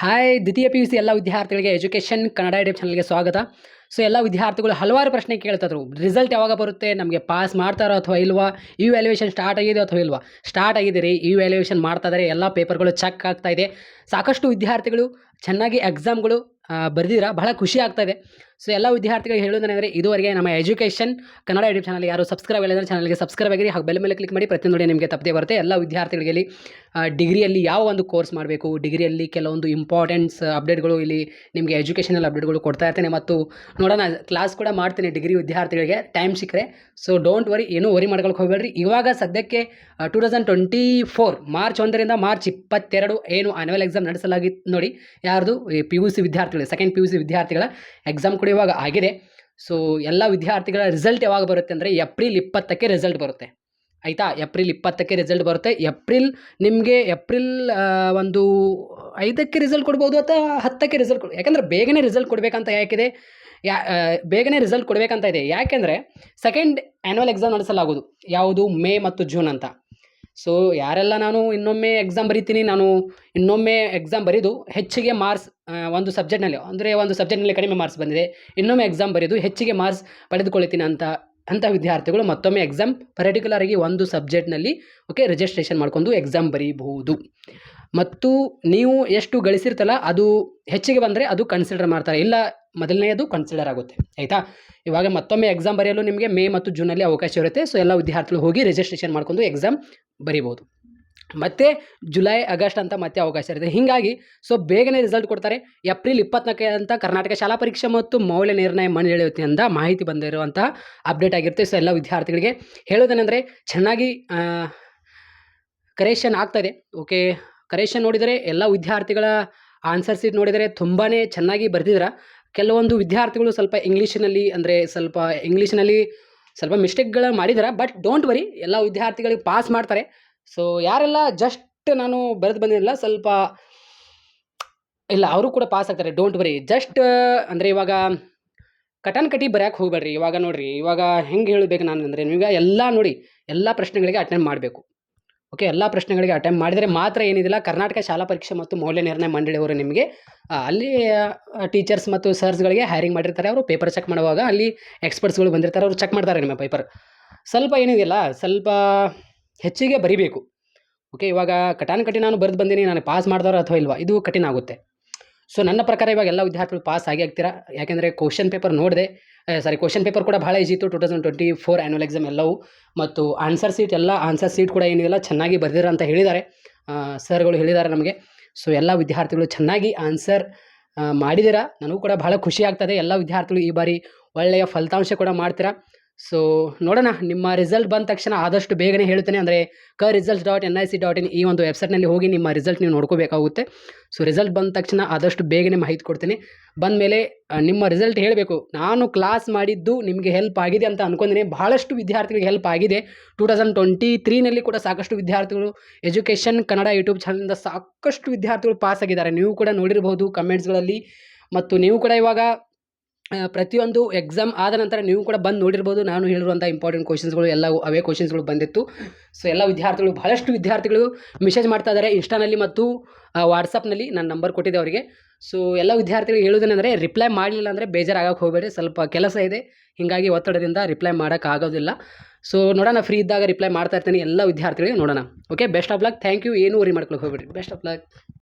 Hi ದ್ವಿತೀಯ P U C ಎಲ್ಲ ವಿದ್ಯಾರ್ಥಿಗಳಿಗೆ ಎಜುಕೇಷನ್ ಕನ್ನಡ ಯೂಟ್ಯೂಬ್ ಚಾನಲ್ಗೆ ಸ್ವಾಗತ. ಸೊ ಎಲ್ಲ ವಿದ್ಯಾರ್ಥಿಗಳು ಹಲವಾರು ಪ್ರಶ್ನೆ ಕೇಳ್ತಿದ್ರು. ರಿಸಲ್ಟ್ ಯಾವಾಗ ಬರುತ್ತೆ? ನಮಗೆ ಪಾಸ್ ಮಾಡ್ತಾರೋ ಅಥವಾ ಇಲ್ವಾ? ಈ ವ್ಯಾಲ್ಯೂಯೇಷನ್ ಸ್ಟಾರ್ಟ್ ಆಗಿದೆ ಅಥವಾ ಇಲ್ವಾ? ಸ್ಟಾರ್ಟ್ ಆಗಿದೆ ರೀ ಈ ವ್ಯಾಲ್ಯೂಯೇಷನ್ ಮಾಡ್ತಾ ಇದ್ದಾರೆ ಎಲ್ಲ ಪೇಪರ್ಗಳು ಚೆಕ್ ಆಗ್ತಾ ಇದೆ. ಸಾಕಷ್ಟು ವಿದ್ಯಾರ್ಥಿಗಳು ಚೆನ್ನಾಗಿ ಎಕ್ಸಾಮ್ಗಳು ಬರೆದಿದ್ರೆ ಬಹಳ ಖುಷಿ ಆಗ್ತಾ ಇದೆ. ಸೊ ಎಲ್ಲ ವಿದ್ಯಾರ್ಥಿಗಳು ಹೇಳೋದೇನೆಂದರೆ ಇದುವರೆಗೆ ನಮ್ಮ ಎಜುಕೇಷನ್ ಕನ್ನಡ ಯೂಟ್ಯೂಬ್ ಚಾನಲ್ ಯಾರು ಸಬ್ಸ್ಕ್ರೈಬ್ ಆಗಿಲ್ಲ ಚಾನಲ್ಗೆ ಸಬ್ಸ್ಕ್ರೈಬ್ ಆಗಿರಿ. ಹಾಗೆ ಬೆಲ್ ಮೇಲೆ ಕ್ಲಿಕ್ ಮಾಡಿ ಪ್ರತಿಯೊಂದು ನಿಮಗೆ ತಪ್ಪದೇ ಬರುತ್ತೆ. ಎಲ್ಲ ವಿದ್ಯಾರ್ಥಿಗಳಿಗೆ ಇಲ್ಲಿ ಡಿಗ್ರಿಯಲ್ಲಿ ಯಾವ ಒಂದು ಕೋರ್ಸ್ ಮಾಡಬೇಕು? ಡಿಗ್ರಿಯಲ್ಲಿ ಕೆಲವೊಂದು ಇಂಪಾರ್ಟೆಂಟ್ಸ್ ಅಪ್ಡೇಟ್ಗಳು ಇಲ್ಲಿ ನಿಮಗೆ ಎಜುಕೇಷನಲ್ ಅಪ್ಡೇಟ್ಗಳು ಕೊಡ್ತಾ ಇರ್ತೇನೆ. ಮತ್ತು ನೋಡೋಣ ಕ್ಲಾಸ್ ಕೂಡ ಮಾಡ್ತೀನಿ ಡಿಗ್ರಿ ವಿದ್ಯಾರ್ಥಿಗಳಿಗೆ ಟೈಮ್ ಸಿಕ್ಕರೆ. ಸೊ ಡೋಂಟ್ ವರಿ ಏನೂ ವರಿ ಮಾಡ್ಕೊಳಕ್ಕೆ ಹೋಗಬೇಡ್ರಿ. ಇವಾಗ ಸದ್ಯಕ್ಕೆ two thousand twenty four March ಒಂದರಿಂದ ಮಾರ್ಚ್ ಇಪ್ಪತ್ತೆರಡು ಏನು ಆನ್ಯುವಲ್ ಎಕ್ಸಾಮ್ ನಡೆಸಲಾಗಿತ್ತು ನೋಡಿ, ಯಾರ್ದು ಪಿ ಯು ಸಿ ವಿದ್ಯಾರ್ಥಿಗಳು ಸೆಕೆಂಡ್ ಪಿ ಯು ಸಿ ವಿದ್ಯಾರ್ಥಿಗಳ ಎಕ್ಸಾಮ್ ಕೂಡ ಇವಾಗ ಆಗಿದೆ. ಸೊ ಎಲ್ಲ ವಿದ್ಯಾರ್ಥಿಗಳ ರಿಸಲ್ಟ್ ಯಾವಾಗ ಬರುತ್ತೆ ಅಂದರೆ ಏಪ್ರಿಲ್ ಇಪ್ಪತ್ತಕ್ಕೆ ರಿಸಲ್ಟ್ ಬರುತ್ತೆ. ಆಯಿತಾ? ಏಪ್ರಿಲ್ ಇಪ್ಪತ್ತಕ್ಕೆ ರಿಸಲ್ಟ್ ಬರುತ್ತೆ. ಏಪ್ರಿಲ್ ನಿಮಗೆ ಏಪ್ರಿಲ್ ಒಂದು ಐದಕ್ಕೆ ರಿಸಲ್ಟ್ ಕೊಡ್ಬೋದು ಅಥವಾ ಹತ್ತಕ್ಕೆ ರಿಸಲ್ಟ್ ಕೊಡ ಯಾಕಂದರೆ ಬೇಗನೆ ರಿಸಲ್ಟ್ ಕೊಡಬೇಕಂತ ಯಾಕಿದೆ? ಯಾ ಬೇಗನೆ ರಿಸಲ್ಟ್ ಕೊಡಬೇಕಂತ ಇದೆ. ಯಾಕೆಂದರೆ ಸೆಕೆಂಡ್ ಆ್ಯನ್ಯುವಲ್ ಎಕ್ಸಾಮ್ ನಡೆಸಲಾಗೋದು. ಯಾವುದು? ಮೇ ಮತ್ತು ಜೂನ್ ಅಂತ. ಸೊ ಯಾರೆಲ್ಲ ನಾನು ಇನ್ನೊಮ್ಮೆ ಎಕ್ಸಾಮ್ ಬರಿತೀನಿ, ನಾನು ಇನ್ನೊಮ್ಮೆ ಎಕ್ಸಾಮ್ ಬರೆದು ಹೆಚ್ಚಿಗೆ ಮಾರ್ಕ್ಸ್ ಒಂದು ಸಬ್ಜೆಕ್ಟ್ನಲ್ಲಿ ಅಂದರೆ ಒಂದು ಸಬ್ಜೆಕ್ಟ್ನಲ್ಲಿ ಕಡಿಮೆ ಮಾರ್ಕ್ಸ್ ಬಂದಿದೆ, ಇನ್ನೊಮ್ಮೆ ಎಕ್ಸಾಮ್ ಬರೆದು ಹೆಚ್ಚಿಗೆ ಮಾರ್ಕ್ಸ್ ಪಡೆದುಕೊಳ್ತೀನಿ ಅಂತ ಅಂಥ ವಿದ್ಯಾರ್ಥಿಗಳು ಮತ್ತೊಮ್ಮೆ ಎಕ್ಸಾಮ್ ಪರ್ಟಿಕ್ಯುಲರ್ ಆಗಿ ಒಂದು ಸಬ್ಜೆಕ್ಟ್ನಲ್ಲಿ ಓಕೆ ರಿಜಿಸ್ಟ್ರೇಷನ್ ಮಾಡ್ಕೊಂಡು ಎಕ್ಸಾಮ್ ಬರೀಬಹುದು. ಮತ್ತು ನೀವು ಎಷ್ಟು ಗಳಿಸಿರ್ತಲ್ಲ ಅದು ಹೆಚ್ಚಿಗೆ ಬಂದರೆ ಅದು ಕನ್ಸಿಡರ್ ಮಾಡ್ತಾರೆ. ಇಲ್ಲ ಮೊದಲನೆಯದು ಕನ್ಸಿಡರ್ ಆಗುತ್ತೆ, ಆಯಿತಾ? ಇವಾಗ ಮತ್ತೊಮ್ಮೆ ಎಕ್ಸಾಮ್ ಬರೆಯಲು ನಿಮಗೆ ಮೇ ಮತ್ತು ಜೂನಲ್ಲಿ ಅವಕಾಶ ಇರುತ್ತೆ. ಸೊ ಎಲ್ಲ ವಿದ್ಯಾರ್ಥಿಗಳು ಹೋಗಿ ರಿಜಿಸ್ಟ್ರೇಷನ್ ಮಾಡ್ಕೊಂಡು ಎಕ್ಸಾಮ್ ಬರಿಬೋದು ಮತ್ತೆ ಜುಲೈ ಆಗಸ್ಟ್ ಅಂತ ಮತ್ತೆ ಅವಕಾಶ ಇರುತ್ತೆ. ಹೀಗಾಗಿ ಸೊ ಬೇಗನೆ ರಿಸಲ್ಟ್ ಕೊಡ್ತಾರೆ. ಏಪ್ರಿಲ್ ಇಪ್ಪತ್ನಾಲ್ಕು ಅಂತ ಕರ್ನಾಟಕ ಶಾಲಾ ಪರೀಕ್ಷೆ ಮತ್ತು ಮೌಲ್ಯ ನಿರ್ಣಯ ಮಂಡಳಿ ಅಂತ ಮಾಹಿತಿ ಬಂದಿರುವಂತಹ ಅಪ್ಡೇಟ್ ಆಗಿರುತ್ತೆ. ಸೊ ಎಲ್ಲ ವಿದ್ಯಾರ್ಥಿಗಳಿಗೆ ಹೇಳೋದೇನೆಂದರೆ ಚೆನ್ನಾಗಿ ಕರೆಕ್ಷನ್ ಆಗ್ತಾಯಿದೆ ಓಕೆ ಕರೆಕ್ಷನ್ ನೋಡಿದರೆ ಎಲ್ಲ ವಿದ್ಯಾರ್ಥಿಗಳ ಆನ್ಸರ್ ಶೀಟ್ ನೋಡಿದರೆ ತುಂಬಾ ಚೆನ್ನಾಗಿ ಬರೆದಿದ್ರ ಕೆಲವೊಂದು ವಿದ್ಯಾರ್ಥಿಗಳು ಸ್ವಲ್ಪ ಇಂಗ್ಲೀಷಿನಲ್ಲಿ ಅಂದರೆ ಸ್ವಲ್ಪ ಇಂಗ್ಲೀಷ್ನಲ್ಲಿ ಸ್ವಲ್ಪ ಮಿಸ್ಟೇಕ್ಗಳು ಮಾಡಿದ್ದಾರೆ ಬಟ್ ಡೋಂಟ್ ವರಿ ಎಲ್ಲ ವಿದ್ಯಾರ್ಥಿಗಳಿಗೆ ಪಾಸ್ ಮಾಡ್ತಾರೆ. ಸೊ ಯಾರೆಲ್ಲ ಜಸ್ಟ್ ನಾನು ಬರೆದು ಬಂದಿರಲ್ಲ ಸ್ವಲ್ಪ ಇಲ್ಲ, ಅವರು ಕೂಡ ಪಾಸ್ ಆಗ್ತಾರೆ ಡೋಂಟ್ ವರಿ ಜಸ್ಟ್ ಅಂದರೆ ಇವಾಗ ಕಟನ್ ಕಟಿ ಬರೆಯೋಕೆ ಹೋಗಬೇಡ್ರಿ, ಇವಾಗ ನೋಡಿರಿ, ಇವಾಗ ಹೆಂಗೆ ಹೇಳಬೇಕು ನಾನು ಅಂದರೆ ನೀವೀಗ ಎಲ್ಲ ನೋಡಿ, ಎಲ್ಲ ಪ್ರಶ್ನೆಗಳಿಗೆ ಅಟೆಂಡ್ ಮಾಡಬೇಕು. ಓಕೆ ಎಲ್ಲ ಪ್ರಶ್ನೆಗಳಿಗೆ ಅಟೆಂಪ್ಟ್ ಮಾಡಿದರೆ ಮಾತ್ರ ಏನಿದಿಲ್ಲ. ಕರ್ನಾಟಕ ಶಾಲಾ ಪರೀಕ್ಷೆ ಮತ್ತು ಮೌಲ್ಯ ನಿರ್ಣಯ ಮಂಡಳಿಯವರು ನಿಮಗೆ ಅಲ್ಲಿ ಟೀಚರ್ಸ್ ಮತ್ತು ಸರ್ಸ್ಗಳಿಗೆ ಹೈರಿಂಗ್ ಮಾಡಿರ್ತಾರೆ. ಅವರು ಪೇಪರ್ ಚೆಕ್ ಮಾಡುವಾಗ ಅಲ್ಲಿ ಎಕ್ಸ್ಪರ್ಟ್ಸ್ಗಳು ಬಂದಿರ್ತಾರೆ. ಅವರು ಚೆಕ್ ಮಾಡ್ತಾರೆ ನಿಮ್ಮ ಪೇಪರ್ ಸ್ವಲ್ಪ ಏನಿದೆಯಲ್ಲ ಸ್ವಲ್ಪ ಹೆಚ್ಚಿಗೆ ಬರಿಬೇಕು. ಓಕೆ ಇವಾಗ ಕಠಾನ್ ಕಠಿಣ ನಾನು ಬರೆದು ಬಂದೀನಿ, ನಾನು ಪಾಸ್ ಮಾಡಿದವರು ಅಥವಾ ಇಲ್ವಾ, ಇದು ಕಠಿಣ ಆಗುತ್ತೆ. ಸೊ ನನ್ನ ಪ್ರಕಾರ ಇವಾಗ ಎಲ್ಲ ವಿದ್ಯಾರ್ಥಿಗಳು ಪಾಸ್ ಆಗಿ ಆಗ್ತೀರಾ? ಯಾಕೆಂದರೆ ಕ್ವಶನ್ ಪೇಪರ್ ನೋಡಿದೆ ಸಾರಿ ಕ್ವಶನ್ ಪೇಪರ್ ಕೂಡ ಭಾಳ ಈಸಿ ಇತ್ತು. Two thousand twenty four annual exam ಎಲ್ಲವೂ. ಮತ್ತು ಆನ್ಸರ್ ಸೀಟ್ ಎಲ್ಲ ಆನ್ಸರ್ ಸೀಟ್ ಕೂಡ ಏನಿದೆಲ್ಲ ಚೆನ್ನಾಗಿ ಬರೆದಿರ ಅಂತ ಹೇಳಿದ್ದಾರೆ. ಸರ್ಗಳು ಹೇಳಿದ್ದಾರೆ ನಮಗೆ. ಸೊ ಎಲ್ಲ ವಿದ್ಯಾರ್ಥಿಗಳು ಚೆನ್ನಾಗಿ ಆನ್ಸರ್ ಮಾಡಿದಿರ. ನನಗೂ ಕೂಡ ಭಾಳ ಖುಷಿ ಆಗ್ತದೆ. ಎಲ್ಲ ವಿದ್ಯಾರ್ಥಿಗಳು ಈ ಬಾರಿ ಒಳ್ಳೆಯ ಫಲಿತಾಂಶ ಕೂಡ ಮಾಡ್ತೀರಾ. ಸೊ ನೋಡೋಣ, ನಿಮ್ಮ ರಿಸಲ್ಟ್ ಬಂದ ತಕ್ಷಣ ಆದಷ್ಟು ಬೇಗನೆ ಹೇಳ್ತೇನೆ. ಅಂದರೆ ಕ result dot N I C dot in ಈ ಒಂದು ವೆಬ್ಸೈಟ್ನಲ್ಲಿ ಹೋಗಿ ನಿಮ್ಮ ರಿಸಲ್ಟ್ ನೀವು ನೋಡ್ಕೋಬೇಕಾಗುತ್ತೆ. ಸೊ ರಿಸಲ್ಟ್ ಬಂದ ತಕ್ಷಣ ಆದಷ್ಟು ಬೇಗನೆ ಮಾಹಿತಿ ಕೊಡ್ತೀನಿ. ಬಂದ ಮೇಲೆ ನಿಮ್ಮ ರಿಸಲ್ಟ್ ಹೇಳಬೇಕು. ನಾನು ಕ್ಲಾಸ್ ಮಾಡಿದ್ದು ನಿಮಗೆ ಹೆಲ್ಪ್ ಆಗಿದೆ ಅಂತ ಅನ್ಕೊಂಡಿನಿ. ಭಾಳಷ್ಟು ವಿದ್ಯಾರ್ಥಿಗಳಿಗೆ ಹೆಲ್ಪ್ ಆಗಿದೆ. ಟೂ ತೌಸಂಡ್ ಟ್ವೆಂಟಿ ತ್ರೀನಲ್ಲಿ ಕೂಡ ಸಾಕಷ್ಟು ವಿದ್ಯಾರ್ಥಿಗಳು ಎಜುಕೇಷನ್ ಕನ್ನಡ ಯೂಟ್ಯೂಬ್ ಚಾನಲಿಂದ ಸಾಕಷ್ಟು ವಿದ್ಯಾರ್ಥಿಗಳು ಪಾಸ್ ಆಗಿದ್ದಾರೆ. ನೀವು ಕೂಡ ನೋಡಿರ್ಬೋದು ಕಮೆಂಟ್ಸ್ಗಳಲ್ಲಿ ಮತ್ತು ನೀವು ಕೂಡ ಇವಾಗ ಪ್ರತಿಯೊಂದು ಎಕ್ಸಾಮ್ ಆದ ನಂತರ ನೀವು ಕೂಡ ಬಂದು ನೋಡಿರ್ಬೋದು, ನಾನು ಹೇಳಿರುವಂಥ ಇಂಪಾರ್ಟೆಂಟ್ ಕ್ವಶನ್ಸ್ಗಳು ಎಲ್ಲ ಅವೇ ಕ್ವಶನ್ಸ್ಗಳು ಬಂದಿತ್ತು. ಸೊ ಎಲ್ಲ ವಿದ್ಯಾರ್ಥಿಗಳು, ಬಹಳಷ್ಟು ವಿದ್ಯಾರ್ಥಿಗಳು ಮೆಸೇಜ್ ಮಾಡ್ತಾ ಇದ್ದಾರೆ ಇನ್ಸ್ಟಾನಲ್ಲಿ ಮತ್ತು ವಾಟ್ಸಪ್ನಲ್ಲಿ ನನ್ನ ನಂಬರ್ ಕೊಟ್ಟಿದ್ದೆ ಅವರಿಗೆ. ಸೊ ಎಲ್ಲ ವಿದ್ಯಾರ್ಥಿಗಳು ಹೇಳೋದೇನೆಂದರೆ ರಿಪ್ಲೈ ಮಾಡಲಿಲ್ಲ ಅಂದರೆ ಬೇಜಾರಾಗಕ್ಕೆ ಹೋಗಬೇಡಿ, ಸ್ವಲ್ಪ ಕೆಲಸ ಇದೆ, ಹೀಗಾಗಿ ಒತ್ತಡದಿಂದ ರಿಪ್ಲೈ ಮಾಡೋಕ್ಕಾಗೋದಿಲ್ಲ ಸೊ ನೋಡೋಣ ಫ್ರೀ ಇದ್ದಾಗ ರಿಪ್ಲೈ ಮಾಡ್ತಾ ಇರ್ತೀನಿ ಎಲ್ಲ ವಿದ್ಯಾರ್ಥಿಗಳಿಗೆ ನೋಡೋಣ. Okay best of luck thank you ಏನು ವರಿ ಮಾಡ್ಕೊಳ್ಳೋಕೆ ಹೋಗಬೇಡಿ. Best of luck